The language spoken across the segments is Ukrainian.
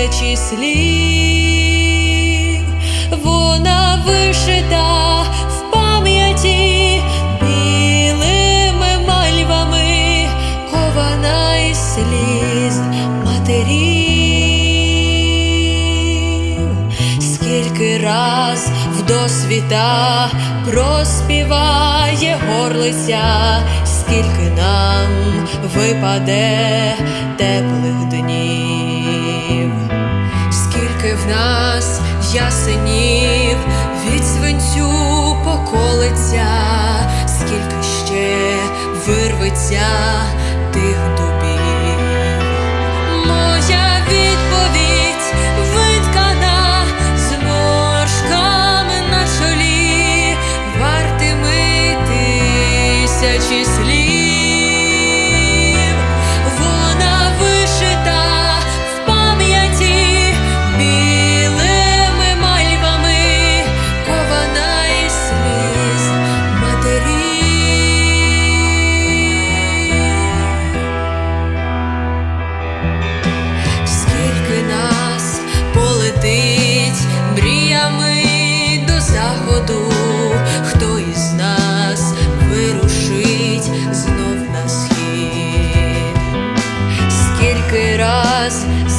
тисячі слів. Вона вишита в пам'яті білими мальвами, кована із сліз матерів. Скільки раз в досвіта проспіває горлиця, скільки нам випаде теплих днів, нас ясенів від свинцю поколиться, скільки ще вирветься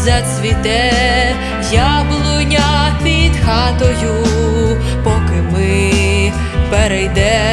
зацвіте яблуня під хатою, поки ми перейдем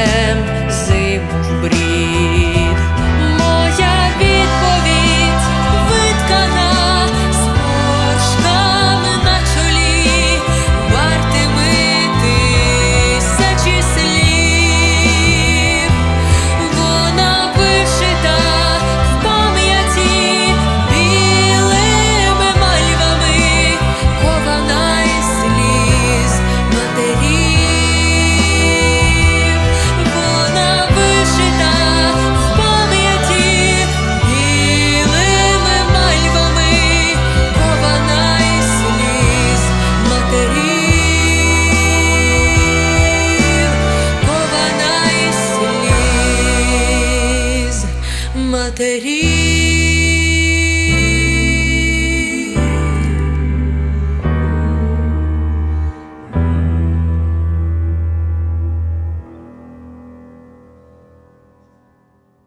кована із сліз матерів.